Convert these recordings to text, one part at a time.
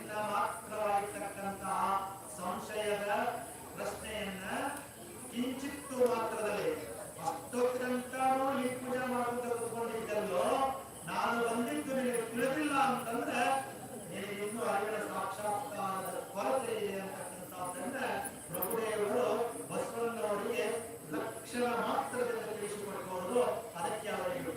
ಚಿನ್ನ ಮಾತ್ರವಾಗಿರ್ತಕ್ಕಂತಹ ಸಂಶಯದ ಪ್ರಶ್ನೆಯನ್ನ ಕಿಂಚಿತ್ತು ಮಾತ್ರದಲ್ಲಿ ಅಷ್ಟೊತ್ತಂತಾನು ಈ ಪೂಜೆ ಮಾಡುವಂತ ನಾನು ಬಂದಿದ್ದು ನಿನಗೆ ತಿಳಿದಿಲ್ಲ ಅಂತಂದ್ರೆ ನಿನಗೆ ಇನ್ನೂ ಅರಿವಿನ ಸಾಕ್ಷಾತ್ಕಾರದ ಕೊರತೆ ಇದೆ ಅಂತಕ್ಕಂಥದ್ದನ್ನ ಪ್ರಭುದೇವರು ಬಸವಣ್ಣವರಿಗೆ ಲಕ್ಷಣ ಮಾತ್ರದಿಂದ ತಿಳಿಸಿಕೊಟ್ಟವರು ಅದಕ್ಕೆ ಅವರಿಗೆ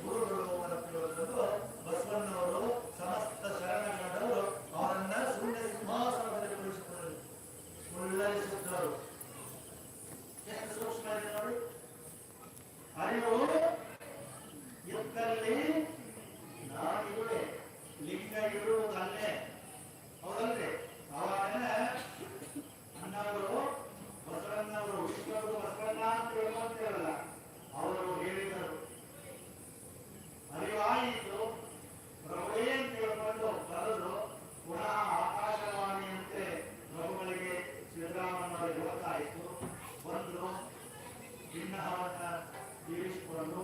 ಚಿನ್ನ ಅವತಾರ ಜೀವಿಸಿಕೊಂಡು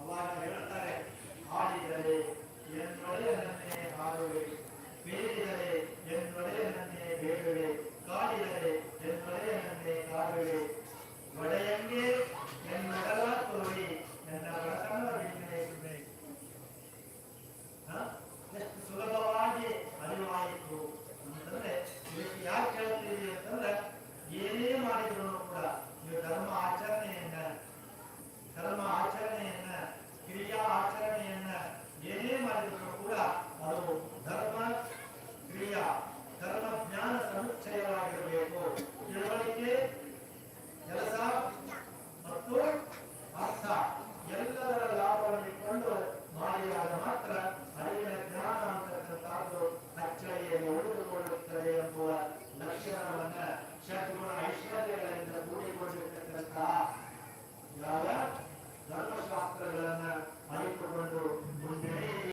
ಅವಾಗ ಹೇಳುತ್ತಾರೆ ಹಾಡಿದರೆ ಎಂದರೆ